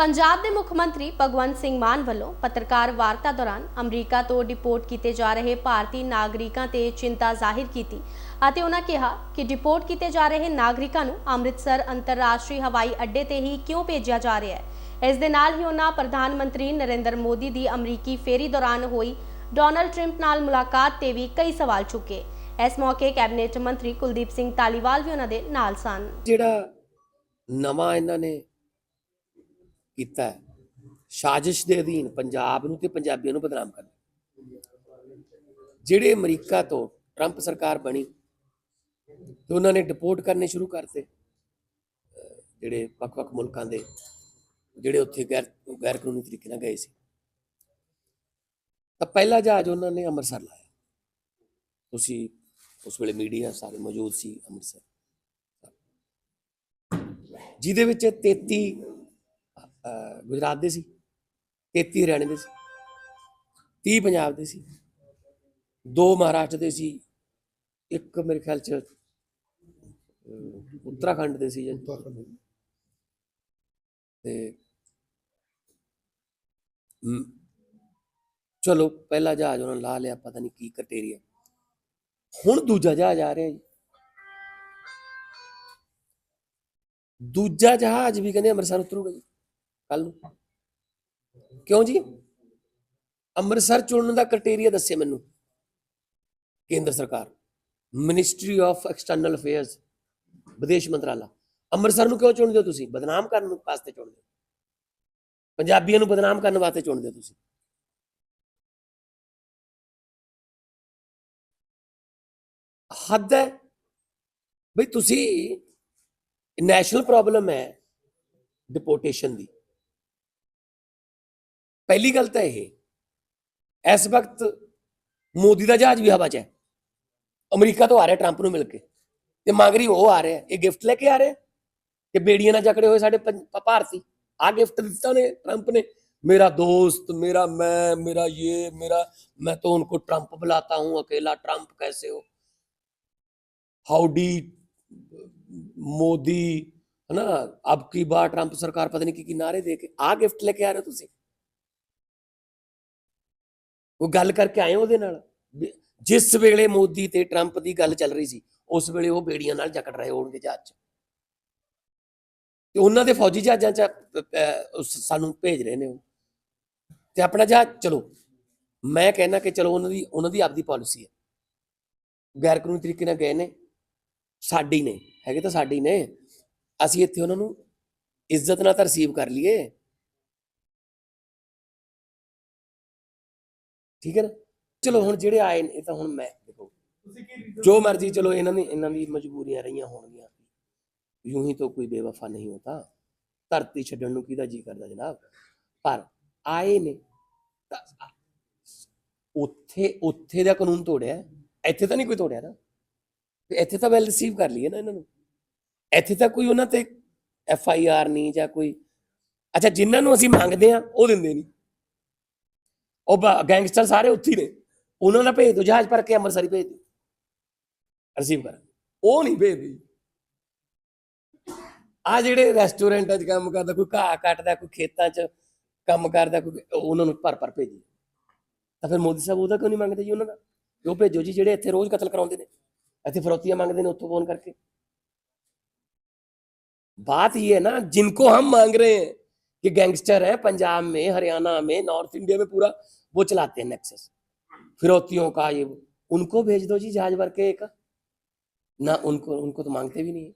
ਪੰਜਾਬ ਦੇ ਮੁੱਖ ਮੰਤਰੀ ਭਗਵੰਤ ਸਿੰਘ ਮਾਨ ਵੱਲੋਂ ਪੱਤਰਕਾਰ ਵਾਰਤਾ ਦੌਰਾਨ ਅਮਰੀਕਾ ਤੋਂ ਡਿਪੋਰਟ ਕੀਤੇ ਜਾ ਰਹੇ ਭਾਰਤੀ ਨਾਗਰਿਕਾਂ ਤੇ ਚਿੰਤਾ ਜ਼ਾਹਿਰ ਕੀਤੀ ਅਤੇ ਉਹਨਾਂ ਕਿਹਾ ਕਿ ਡਿਪੋਰਟ ਕੀਤੇ ਜਾ ਰਹੇ ਨਾਗਰਿਕਾਂ ਨੂੰ ਅੰਮ੍ਰਿਤਸਰ ਅੰਤਰਰਾਸ਼ਟਰੀ ਹਵਾਈ ਅੱਡੇ ਤੇ ਹੀ ਕਿਉਂ ਭੇਜਿਆ ਜਾ ਰਿਹਾ ਹੈ? ਇਸ ਦੇ ਨਾਲ ਹੀ ਉਹਨਾਂ ਪ੍ਰਧਾਨ ਮੰਤਰੀ ਨਰਿੰਦਰ ਮੋਦੀ ਦੀ ਅਮਰੀਕੀ ਫੇਰੀ ਦੌਰਾਨ ਹੋਈ ਡੋਨਲਡ ਟਰੰਪ ਨਾਲ ਮੁਲਾਕਾਤ ਤੇ ਵੀ ਕਈ ਸਵਾਲ ਚੁੱਕੇ। ਇਸ ਮੌਕੇ ਕੈਬਨਿਟ ਮੰਤਰੀ ਕੁਲਦੀਪ ਸਿੰਘ ਧਾਲੀਵਾਲ ਵੀ ਉਹਨਾਂ ਦੇ ਨਾਲ ਸਨ। ਜਿਹੜਾ ਨਵਾਂ ਇਹਨਾਂ ਨੇ ਕੀਤਾ ਹੈ, ਸਾਜ਼ਿਸ਼ ਦੇ ਅਧੀਨ ਪੰਜਾਬ ਨੂੰ ਤੇ ਪੰਜਾਬੀਆਂ ਨੂੰ ਬਦਨਾਮ ਕਰਨਾ ਜਿਹੜੇ ਅਮਰੀਕਾ ਤੋਂ ਟਰੰਪ ਸਰਕਾਰ ਬਣੀ ਤੇ ਉਹਨਾਂ ਨੇ ਡਿਪੋਰਟ ਕਰਨੇ ਸ਼ੁਰੂ ਕਰਤੇ ਜਿਹੜੇ ਵੱਖ-ਵੱਖ ਮੁਲਕਾਂ ਦੇ ਜਿਹੜੇ ਉੱਥੇ ਗੈਰ ਗੈਰ ਕਾਨੂੰਨੀ ਤਰੀਕੇ ਨਾਲ ਗਏ ਸੀ। ਤਾਂ ਪਹਿਲਾ ਜਹਾਜ਼ ਉਹਨਾਂ ਨੇ ਅੰਮ੍ਰਿਤਸਰ ਲਾਇਆ। ਤੁਸੀਂ ਉਸ ਵੇਲੇ ਮੀਡੀਆ ਸਾਰੇ ਮੌਜੂਦ ਸੀ ਅੰਮ੍ਰਿਤਸਰ। ਜਿਹਦੇ ਵਿੱਚ 33 ਗੁਜਰਾਤ ਦੇ ਸੀ 33 ਹਰਿਆਣੇ ਦੇ ਸੀ 30 ਪੰਜਾਬ ਦੇ ਸੀ ਦੋ ਮਹਾਰਾਸ਼ਟਰ ਦੇ ਸੀ ਇੱਕ ਮੇਰੇ ਖਿਆਲ ਚ ਉੱਤਰਾਖੰਡ ਦੇ ਸੀ ਤੇ ਚਲੋ ਪਹਿਲਾ ਜਹਾਜ਼ ਉਹਨਾਂ ਲਾ ਲਿਆ ਪਤਾ ਨਹੀਂ ਕੀ ਕਟੇਰੀਆ। ਹੁਣ ਦੂਜਾ ਜਹਾਜ਼ ਆ ਰਿਹਾ ਜੀ। ਦੂਜਾ ਜਹਾਜ਼ ਵੀ ਕਹਿੰਦੇ ਅੰਮ੍ਰਿਤਸਰ ਉਤਰੂਗਾ ਜੀ। ਕੱਲ ਨੂੰ। ਕਿਉਂ ਜੀ? ਅੰਮ੍ਰਿਤਸਰ ਚੁਣਨ ਦਾ ਕ੍ਰਾਈਟੇਰੀਆ ਦੱਸੇ ਮੈਨੂੰ। ਕੇਂਦਰ ਸਰਕਾਰ ਮਿਨਿਸਟਰੀ ਆਫ ਐਕਸਟਰਨਲ ਅਫੇਅਰਸ ਵਿਦੇਸ਼ ਮੰਤਰਾਲਾ। ਅੰਮ੍ਰਿਤਸਰ ਨੂੰ ਕਿਉਂ ਚੁਣਦੇ ਹੋ ਤੁਸੀਂ? ਬਦਨਾਮ ਕਰਨ ਵਾਸਤੇ ਚੁਣਦੇ ਹੋ। ਪੰਜਾਬੀਆਂ ਨੂੰ ਬਦਨਾਮ ਕਰਨ ਵਾਸਤੇ ਚੁਣਦੇ ਹੋ ਤੁਸੀਂ। ਹੱਦ ਹੈ। ਬਈ ਤੁਸੀਂ ਨੈਸ਼ਨਲ ਪ੍ਰੋਬਲਮ ਹੈ ਡਿਪੋਰਟੇਸ਼ਨ ਦੀ। ਪਹਿਲੀ ਗੱਲ ਤਾਂ ਇਹ ਇਸ ਵਕਤ ਮੋਦੀ ਦਾ ਜਹਾਜ਼ ਵੀ ਹਵਾ 'ਚ ਹੈ ਅਮਰੀਕਾ ਤੋਂ ਆ ਰਿਹਾ ਟਰੰਪ ਨੂੰ ਮਿਲ ਕੇ ਤੇ ਮਗਰੀ ਉਹ ਆ ਰਿਹਾ ਇਹ ਗਿਫਟ ਲੈ ਕੇ ਆ ਰਿਹਾ ਕਿ ਬੇੜੀਆਂ ਨਾਲ ਜਕੜੇ ਹੋਏ ਸਾਡੇ ਪੰਜ- ਭ- ਭਾਰਤੀ ਆ ਗਿਫਟ ਦਿੱਤਾ ਨੇ ਟਰੰਪ ਨੇ मेरा दोस्त मेरा मैं मेरा ये मेरा मैं तो उनको ट्रंप बुलाता हूं अकेला ट्रंप कैसे हो हाउडी मोदी है ना अब की बार ट्रंप सरकार पता नहीं की की नारे दे के आ गिफ्ट लेके आ रहे हो ਤੁਸੀਂ ਉਹ ਗੱਲ ਕਰਕੇ ਆਏ ਉਹਦੇ ਨਾਲ। ਜਿਸ ਵੇਲੇ ਮੋਦੀ ਤੇ ਟਰੰਪ ਦੀ ਗੱਲ ਚੱਲ ਰਹੀ ਸੀ, ਉਸ ਵੇਲੇ ਉਹ ਬੇੜੀਆਂ ਨਾਲ ਜਕੜ ਰਹੇ ਹੋਣਗੇ ਜਹਾਜ਼ 'ਚ। ਤੇ ਉਹਨਾਂ ਦੇ ਫੌਜੀ ਜਹਾਜ਼ਾਂ 'ਚ ਸਾਨੂੰ ਭੇਜ ਰਹੇ ਨੇ ਉਹ। ਤੇ ਆਪਣਾ ਜਹਾਜ਼, ਚਲੋ, ਮੈਂ ਕਹਿੰਦਾ ਕਿ ਚਲੋ ਉਹਨਾਂ ਦੀ ਉਹਨਾਂ ਦੀ ਆਪਦੀ ਪਾਲਿਸੀ ਹੈ। ਗੈਰ ਕਾਨੂੰਨੀ ਤਰੀਕੇ ਨਾਲ ਗਏ ਨੇ, ਸਾਡੀ ਨੇ, ਹੈਗੇ ਤਾਂ ਸਾਡੀ ਨੇ। ਅਸੀਂ ਇੱਥੇ ਉਹਨਾਂ ਨੂੰ ਇੱਜ਼ਤ ਨਾਲ ਤਾਂ ਰਿਸੀਵ ਕਰ ਲਈਏ। ਠੀਕ ਹੈ ਨਾ? ਚਲੋ ਹੁਣ ਜਿਹੜੇ ਆਏ ਨੇ ਇਹ ਤਾਂ ਹੁਣ ਮੈਂ ਦੇਖੋ। ਜੋ ਮਰਜ਼ੀ ਚਲੋ ਇਹਨਾਂ ਦੀ ਇਹਨਾਂ ਦੀ ਮਜਬੂਰੀਆਂ ਰਹੀਆਂ ਹੋਣਗੀਆਂ। ਯੂੰ ਹੀ ਤਾਂ ਕੋਈ ਬੇਵਫਾ ਨਹੀਂ ਹੁੰਦਾ। ਧਰਤੀ ਛੱਡਣ ਨੂੰ ਕਿਹਦਾ ਜੀ ਕਰਦਾ ਜਨਾਬ? ਪਰ ਆਏ ਨੇ ਉੱਥੇ ਉੱਥੇ ਦਾ ਕਾਨੂੰਨ ਤੋੜਿਆ। ਇੱਥੇ ਤਾਂ ਨਹੀਂ ਕੋਈ ਤੋੜਿਆ ਨਾ। ਤੇ ਇੱਥੇ ਤਾਂ ਵੈਲ ਰਿਸੀਵ ਕਰ ਲਈਏ ਨਾ ਇਹਨਾਂ ਨੂੰ। ਇੱਥੇ ਤਾਂ ਕੋਈ ਉਹਨਾਂ ਤੇ ਐਫ ਆਈ ਆਰ ਨਹੀਂ ਜਾਂ ਕੋਈ। ਅੱਛਾ ਜਿਨ੍ਹਾਂ ਨੂੰ ਅਸੀਂ ਮੰਗਦੇ ਆ ਉਹ ਦਿੰਦੇ ਨਹੀਂ। ਉਹ ਗੈਂਗਸਟਰ ਸਾਰੇ ਉੱਥੇ ਹੀ ਨੇ ਉਹਨਾਂ ਦਾ ਭੇਜ ਦਿਓ ਜਹਾਜ਼ ਭਰ ਕੇ ਅੰਮ੍ਰਿਤਸਰ ਹੀ ਭੇਜ ਦਿਓ ਰਿਸੀਵ ਕਰ ਉਹ ਨਹੀਂ ਭੇਜਦੇ ਆ ਜਿਹੜੇ ਰੈਸਟੋਰੈਂਟਾਂ 'ਚ ਕੰਮ ਕਰਦਾ ਕੋਈ ਘਾਹ ਕੱਟਦਾ ਕੋਈ ਖੇਤਾਂ 'ਚ ਕੰਮ ਕਰਦਾ ਕੋਈ ਉਹਨਾਂ ਨੂੰ ਭਰ ਭਰ ਭੇਜੀ ਤਾਂ ਫਿਰ ਮੋਦੀ ਸਾਹਿਬ ਉਹਦਾ ਕਿਉਂ ਨਹੀਂ ਮੰਗਦੇ ਜੀ ਉਹਨਾਂ ਦਾ ਉਹ ਭੇਜੋ ਜੀ ਜਿਹੜੇ ਇੱਥੇ ਰੋਜ਼ ਕਤਲ ਕਰਾਉਂਦੇ ਨੇ ਇੱਥੇ ਫਰੋਤੀਆਂ ਮੰਗਦੇ ਨੇ ਉੱਥੋਂ ਫੋਨ करके बात ये है ना जिनको हम मांग रहे हैं कि गैंगस्टर है पंजाब में हरियाणा में नॉर्थ इंडिया में पूरा वो चलाते हैं नेक्सस फिरौतियों का ये वो। उनको भेज दो जी जहाज भर के एक ना उनको उनको तो मांगते भी नहीं है